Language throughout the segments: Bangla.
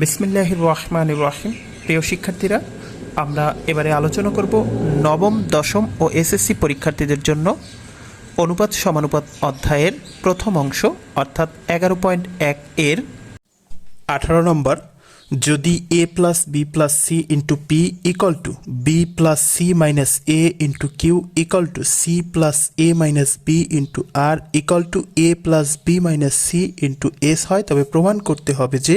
বিসমিল্লাহির রহমান রহিম। প্রিয় শিক্ষার্থীরা, আমরা এবারে আলোচনা করব নবম, দশম ও এসএসসি পরীক্ষার্থীদের জন্য অনুপাত সমানুপাত অধ্যায়ের প্রথম অংশ, অর্থাৎ এগারো পয়েন্ট এক এর আঠারো নম্বর। যদি A plus B plus C into P equal to B plus C minus A into Q equal to C plus A minus B into R equal to A plus B minus C into S হয়, তবে প্রমাণ করতে হবে যে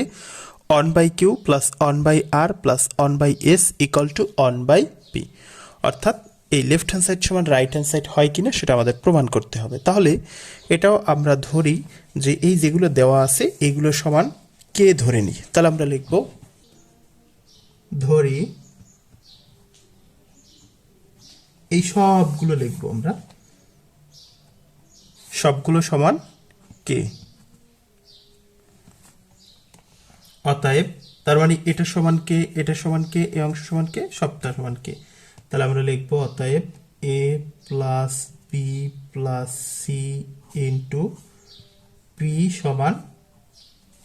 one by Q plus one by R plus one by S equal to one by P অর্থাৎ এই লেফট হ্যান্ড সাইড সমান রাইট হ্যান্ড সাইড হয় কিনা সেটা আমাদের প্রমাণ করতে হবে। তাহলে এটাও আমরা ধরি যে এই যেগুলো দেওয়া আছে, এগুলো সমান কে ধরে নিই। তাহলে আমরা লিখব, ধরি এই সবগুলো লিখব আমরা। সবগুলো সমান কে অতএব তার মানে এটা সমান কে, এটা সমান কে এই অংশ সমান কে, সবটা সমান কে। তাহলে আমরা লিখব অতএব A plus B plus C into P সমান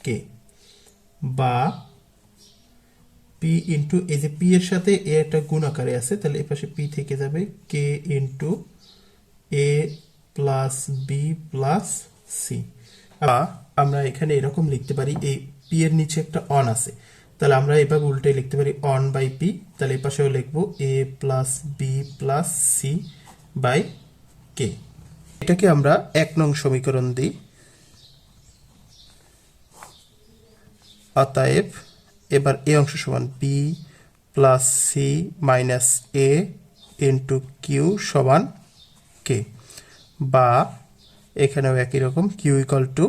কে বা পি ইন্টু এই যে পি এর সাথে এ একটা গুণ আকারে আছে, তাহলে এ পাশে পি থেকে যাবে K into A plus B plus C আমরা এখানে এরকম লিখতে পারি এই পি এর নিচে একটা অন আছে। তাহলে আমরা এভাবে উল্টে লিখতে পারি অন বাই পি তাহলে এই পাশেও লিখব A plus B plus C by K এটাকে আমরা এক নং সমীকরণ দিই। অতএব এবার এ অংশ সমান B plus C minus A into Q সমান কে বা এখানেও একই রকম Q equal to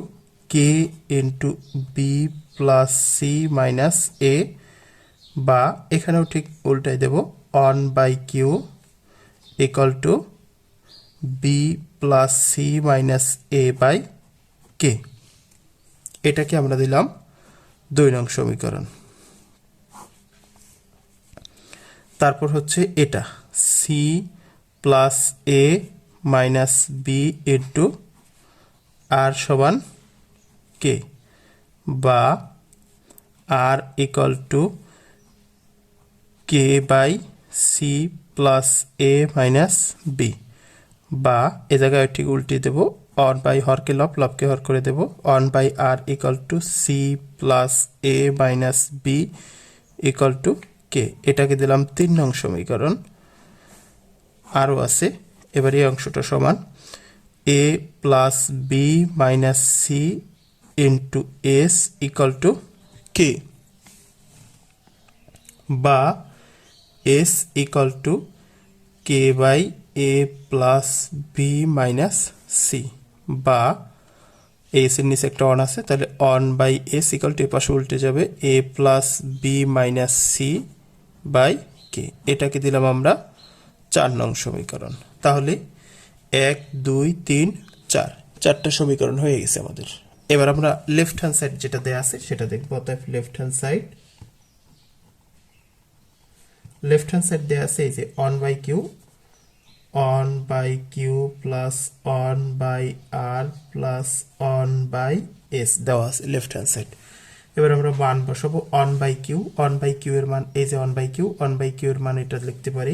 K into B plus C minus A বা এখানেও ঠিক উল্টাই দেব one by Q equal to B plus C minus A by K এটাকে আমরা দিলাম দুই নং সমীকরণ। তারপর হচ্ছে এটা C plus A minus B into R সমান কে? বা R equal to K by C plus A minus B বা এ জায়গায় ঠিক উল্টে দেব অন বাই হরকে লব, লবকে হর করে দেব one by R equal to C plus A minus B equal to K এটাকে দিলাম তিন নং সমীকরণ। আরও আছে, এবার এই অংশটা সমান A plus B minus C into S equal to K বা S equal to K by A plus B minus C বা এস এর নিচে একটা অন আছে, তাহলে one by S equal to পাশে উল্টে যাবে A plus B minus C by K এটাকে দিলাম আমরা চার নং সমীকরণ। তাহলে এক, দুই, তিন, চার। চারটা সমীকরণ হয়ে গেছে আমাদের। এবার আমরা লেফট হ্যান্ড সাইড যেটা দেয়া আছে, সেটা দেখব। অতএব left hand side left hand side দেয়া আছে এই যে one by Q one by Q plus one by R plus one by S দেওয়া আছে লেফট হ্যান্ড সাইড এবার আমরা মান বসাবো one by Q one by Q এর মান, এই যে one by Q one by Q এর মান এটা লিখতে পারি।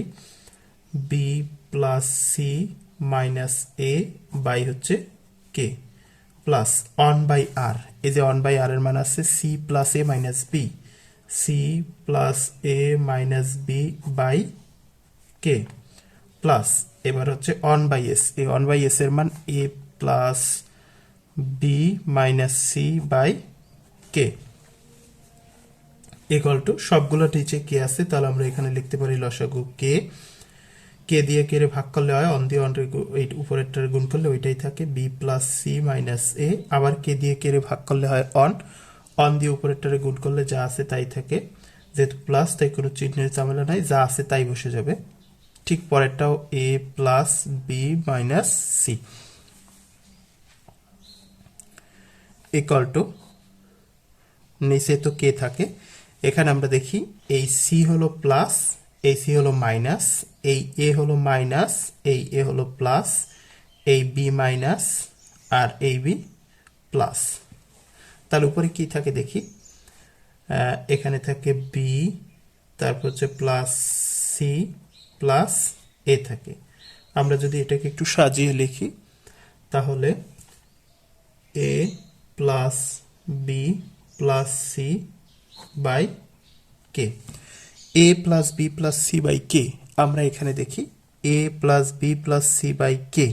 B plus C minus A by হচ্ছে K plus one by R এই যে অন বাই আর এর মান আছে C plus A minus B C plus A minus B by K plus এবার হচ্ছে অন বাই এস এই অন বাই এস এর মান A plus B minus C by K equal to সবগুলো নিচে কে আছে, তাহলে আমরা এখানে লিখতে পারি লসাগু কে কে দিয়ে কে রে ভাগ করলে হয়? অন দিয়ে অন এই উপরেরটার গুণ করলে ওইটাই থাকে। B plus C minus A. আবার কে দিয়ে কে রে ভাগ করলে হয়? অন। অন দিয়ে উপরেরটারে গুণ করলে যা আছে তাই থাকে। যেহেতু প্লাস, তাই কোনো চিহ্নের ঝামেলা নাই। যা আছে তাই বসে যাবে। ঠিক পরেরটাও A plus B minus C. Equal to. নিচে তো কে থাকে। এখানে আমরা দেখি, এই সি হলো প্লাস, এই সি হলো মাইনাস এই এ হলো মাইনাস এই এ হলো প্লাস এই বি মাইনাস আর এই বি প্লাস তার উপরে কি থাকে দেখি? এখানে থাকে বি তারপর হচ্ছে প্লাস সি প্লাস এ থাকে। আমরা যদি এটাকে একটু সাজিয়ে লিখি, তাহলে A plus B plus C by K A plus B plus C by K আমরা এখানে দেখি A plus B plus C by K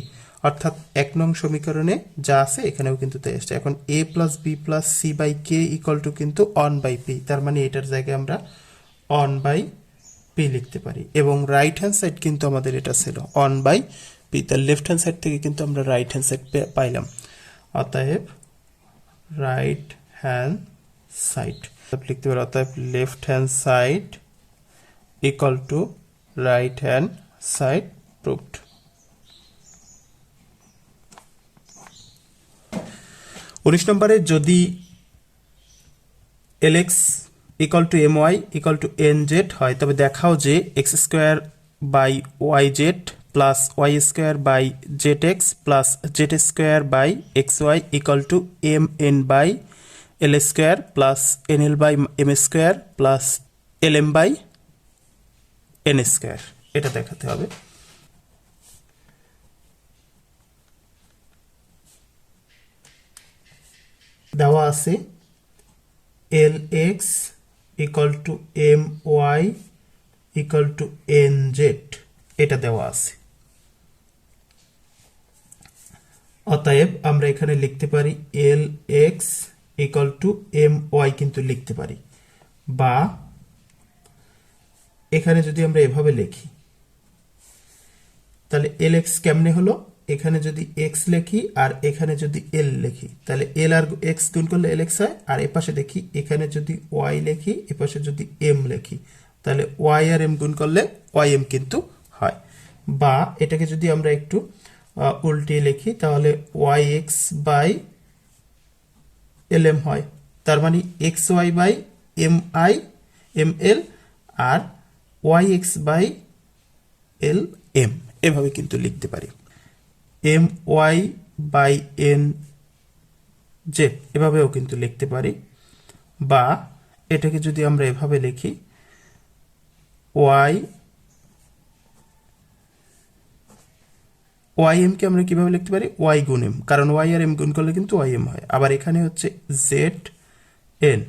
অর্থাৎ এক নং সমীকরণে যা আছে, এখানেও কিন্তু তাই আসছে। এখন A plus B plus C by K equal to কিন্তু অন বাই পি তার মানে এটার জায়গায় আমরা অন বাই পি লিখতে পারি। এবং রাইট হ্যান্ড সাইড কিন্তু আমাদের এটা ছিল অন বাই পি তার লেফট হ্যান্ড সাইড থেকে কিন্তু আমরা রাইট হ্যান্ড সাইড পাইলাম। অতএব রাইট হ্যান্ড সাইড লিখতে পারি, অতএব left hand side equal to right hand side proved উনিশ নম্বরে যদি L X equal to M Y equal to N Z হয়, তবে দেখাও যে X square by Y Z plus Y square by Z X plus Z square by X Y equal to M N by L square plus N L by M square plus L M by N square এটা দেখাতে হবে। দেওয়া আছে L X equal to M Y equal to N Z এটা দেওয়া আছে। অতএব আমরা এখানে লিখতে পারি L X equal to M Y কিন্তু লিখতে পারি, বা এখানে যদি আমরা এভাবে লিখি তাহলে এল এক্স কেমনে হলো? এখানে যদি এক্স লিখি আর এখানে যদি এল লিখি তাহলে এল আর এক্স গুণ করলে এল এক্স হয় আর এপাশে দেখি এখানে যদি ওয়াই লিখি এপাশে যদি এম লিখি তাহলে ওয়াই আর এম গুণ করলে ওয়াই এম কিন্তু হয়। বা এটাকে যদি আমরা একটু আহ, উল্টিয়ে লিখি তাহলে Y X by L M হয় তার মানে X Y by M I M L R Y X by L M এভাবে কিন্তু লিখতে পারি। M Y by N Z এভাবেও কিন্তু লিখতে পারি। বা এটাকে যদি আমরা এভাবে লিখি ওয়াই ওয়াই এমকে আমরা কীভাবে লিখতে পারি? ওয়াই গুণ এম কারণ ওয়াই আর এম গুণ করলে কিন্তু ওয়াই এম হয়। আবার এখানে হচ্ছে জেড এন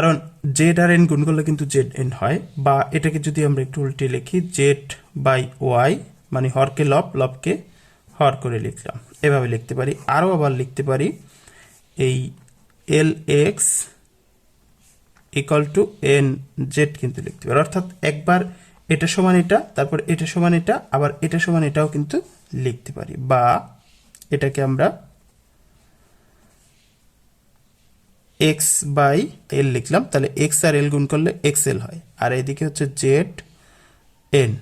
কারণ জেড আর এন গুণ করলে কিন্তু জেড এন হয়, বা এটাকে যদি আমরা একটু উল্টে লিখি জেড বাই ওয়াই মানে হরকে লব, লবকে হর করে লিখলাম। এভাবে লিখতে পারি। আরও আবার লিখতে পারি, এই L X equal to N Z কিন্তু লিখতে পারি। অর্থাৎ একবার এটা সমান এটা, তারপর এটা সমান এটা, আবার এটা সমান এটাও কিন্তু লিখতে পারি, বা এটাকে আমরা এক্স বাই এল লিখলাম, তাহলে এক্স আর এল গুণ করলে এক্স এল হয়। আর এদিকে হচ্ছে জেড এন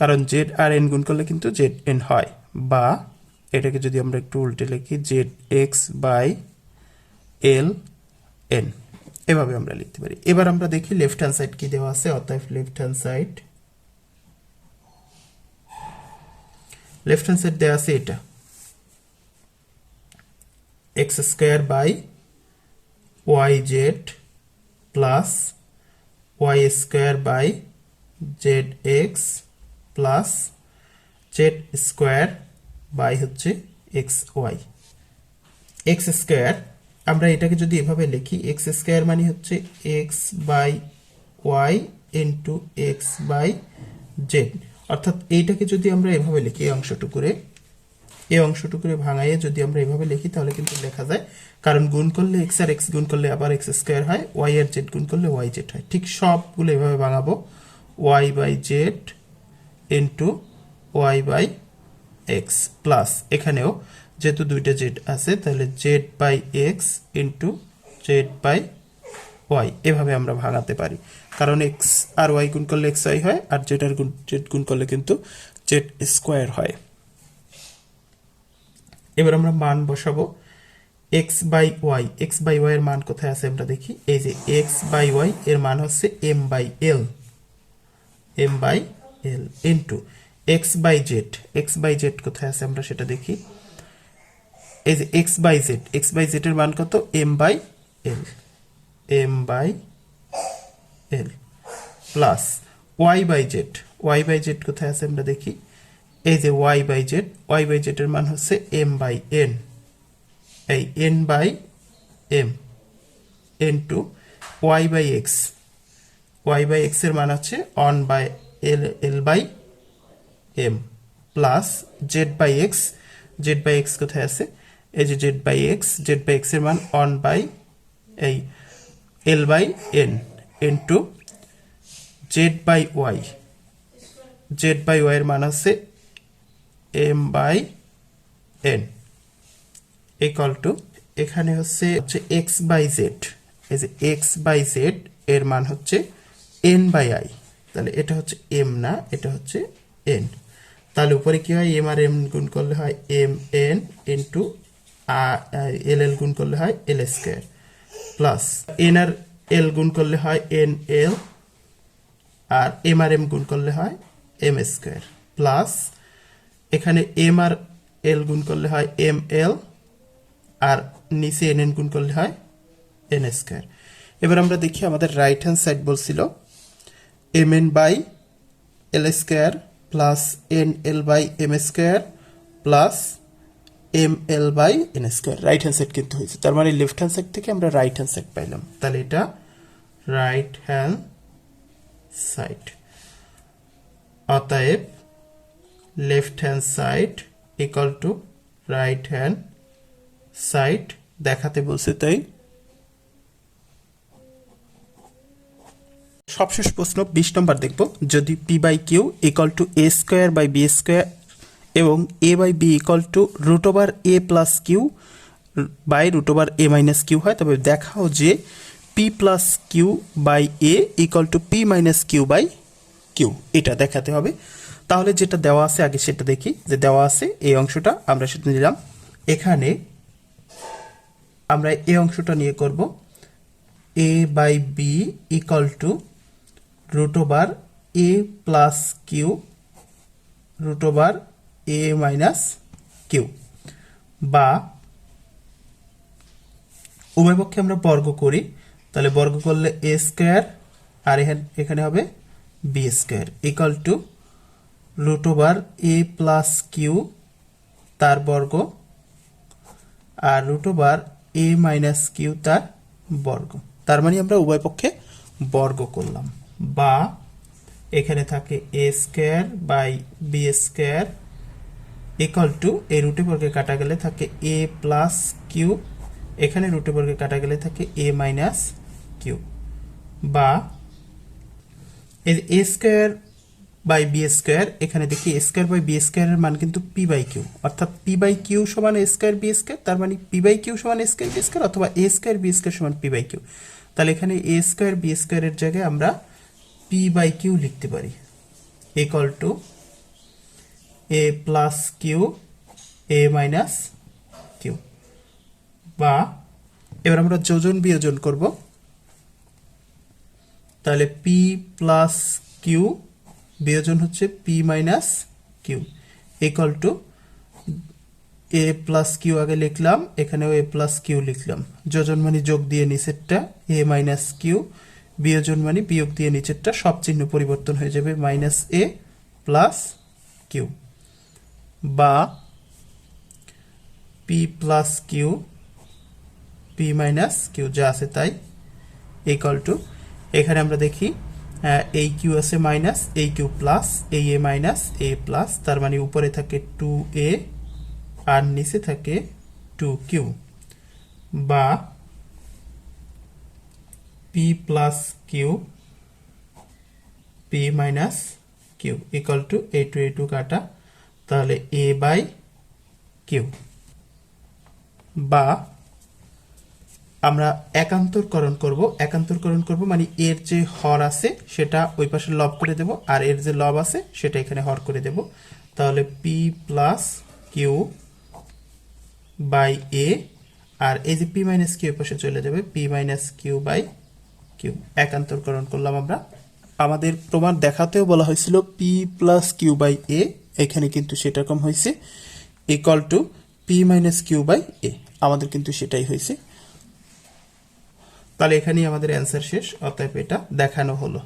কারণ জেড আর এন গুণ করলে কিন্তু জেড এন হয়। বা এটাকে যদি আমরা একটু উল্টে লিখি Z X by L N এভাবে আমরা লিখতে পারি। এবার আমরা দেখি লেফট হ্যান্ড সাইড কি দেওয়া আছে, অতএব left hand side left hand side দেওয়া আছে এটা। X square by Y Z plus Y square by Z X plus Z square by হচ্ছে এক্স ওয়াই এক্স স্কোয়ার আমরা এটাকে যদি এভাবে লিখি এক্স স্কোয়ার মানে হচ্ছে X by Y into X by Z অর্থাৎ এইটাকে যদি আমরা এভাবে লিখি অংশটুকুরে এই অংশটুকুরে ভাঙাইয়ে যদি আমরা এভাবে লিখি, তাহলে কিন্তু লেখা যায়, কারণ গুণ করলে এক্স আর এক্স গুণ করলে আবার এক্স স্কোয়ার হয় ওয়াই আর জেড গুণ করলে ওয়াই জেড হয়। ঠিক সবগুলো এভাবে ভাঙাবো Y by Z into Y by X plus এখানেও যেহেতু দুইটা জেড আছে, তাহলে Z by X into Z by Y এভাবে আমরা ভাঙাতে পারি। কারণ এক্স আর ওয়াই গুণ করলে এক্স ওয়াই হয়, আর জেড আর গুণ জেড গুণ করলে কিন্তু জেড স্কোয়ার হয়। এবার আমরা মান বসাবো X by Y X by Y এর মান কোথায় আছে আমরা দেখি, এই যে এক্স বাই ওয়াই এর মান হচ্ছে M by L M by L into X by Z X by Z কোথায় আছে আমরা সেটা দেখি, এই যে X by Z X by Z এর মান কত M by L M by L plus Y by Z Y by Z কোথায় আছে আমরা দেখি এই যে Y by Z Y by Z এর মান হচ্ছে এম বাই এন এই N by M N to Y by X Y by এক্সের মান হচ্ছে one by L L by M plus Z by X Z by X কোথায় আছে? এই যে Z by X Z by এক্সের মান অন বাই এই L by N N to Z by Y Z by Y এর মান হচ্ছে M by N equal to এখানে হচ্ছে হচ্ছে এক্স বাই জেড এই যে এক্স বাই জেড এর মান হচ্ছে এন বাই আই তাহলে এটা হচ্ছে এম না, এটা হচ্ছে এন তাহলে উপরে কি হয়? এম আর এম গুণ করলে হয় M N into L L গুণ করলে হয় এল স্কোয়ার প্লাস এন আর এল গুণ করলে হয় এন এল আর এম আর এম গুণ করলে হয় এম স্কোয়ার প্লাস এখানে এম আর এল গুণ করলে হয় এম এল আর নিচে এন এন গুণ করলে হয় এন স্কোয়ার এবার আমরা দেখি আমাদের রাইট হ্যান্ড সাইড বলছিল M N by L square plus N L by M square plus M L by N square right hand side কিন্তু হয়েছে, তার মানে লেফট হ্যান্ড সাইড থেকে আমরা রাইট হ্যান্ড সাইড পাইলাম। তাহলে এটা রাইট হ্যান্ড সাইড অতএব left hand side equal to right hand side দেখাতে বলছে, তাই? সবশেষ প্রশ্ন, বিশ নম্বর দেখব। যদি P by Q equal to A square by B square এবং A by B equal to root over A plus Q by root over A minus Q হয়, তবে দেখাও যে P plus Q by A equal to P minus Q by Q এটা দেখাতে হবে। তাহলে যেটা দেওয়া আছে, আগে সেটা দেখি, যে দেওয়া আছে এই অংশটা, আমরা সেটা নিলাম। এখানে আমরা এই অংশটা নিয়ে করব। A by B equal to root over A plus Q root over A minus Q বা উভয় পক্ষে আমরা বর্গ করি, তাহলে বর্গ করলে এ স্কোয়ার আর এখানে হবে B square equal to root over A plus Q তার বর্গ আর root over A minus Q তার বর্গ। তার মানে আমরা উভয় পক্ষে বর্গ করলাম। বা এখানে থাকে A square by B square equal to এই রুটে বর্গে কাটা গেলে থাকে এ প্লাস কিউ এখানে রুটে বর্গে কাটা গেলে থাকে এ মাইনাস কিউ বা A square by B square, এখানে দেখি স্কোয়ার বাই বি স্কোয়ারের মান কিন্তু পি বাই কিউ। অর্থাৎ পি বাই কিউ সমান স্কোয়ার বি স্কোয়ার, তার মানে পি বাই কিউ সমান স্কোয়ার বি স্কোয়ার অথবা এ স্কোয়ার বি স্কোয়ার সমান পি বাই কিউ। তাহলে এখানে এ স্কোয়ার বি স্কোয়ারের জায়গায় আমরা পি বাই কিউ লিখতে পারি। Equal to A plus Q A minus Q বা এবার আমরা যোজন বিয়োজন করব। তাহলে পি প্লাস কিউ বিয়োজন হচ্ছে P minus Q equal to A plus Q আগে লিখলাম, এখানেও এ প্লাস কিউ লিখলাম। যোজন মানে যোগ দিয়ে নিচেরটা এ মাইনাস কিউ বিয়োজন মানে বিয়োগ দিয়ে নিচেরটা সব চিহ্ন পরিবর্তন হয়ে যাবে মাইনাস এ প্লাস কিউ বা P plus Q P minus Q যা আছে তাই ইকাল টু এখানে আমরা দেখি এই কিউ আছে মাইনাস এই কিউ প্লাস এই এ মাইনাস এ প্লাস তার মানে উপরে থাকে টু এ আর নিচে থাকে টু কিউ বা P plus Q P minus Q equal to A two A two কাটা, তাহলে এ বাই কিউ বা আমরা একান্তরকরণ করব। একান্তরকরণ করব মানে এর যে হর আছে, সেটা ওই পাশে লব করে দেব, আর এর যে লব আছে, সেটা এখানে হর করে দেব। তাহলে P plus Q by A আর এই যে পি মাইনাস কিউ পাশে চলে যাবে। P minus Q by Q একান্তরকরণ করলাম আমরা। আমাদের প্রমাণ দেখাতেও বলা হয়েছিল P plus Q by A এখানে কিন্তু সেটা কম হয়েছে equal to P minus Q by A আমাদের কিন্তু সেটাই হয়েছে। তাহলে এখানেই আমাদের অ্যান্সার শেষ অতএব এটা দেখানো হলো।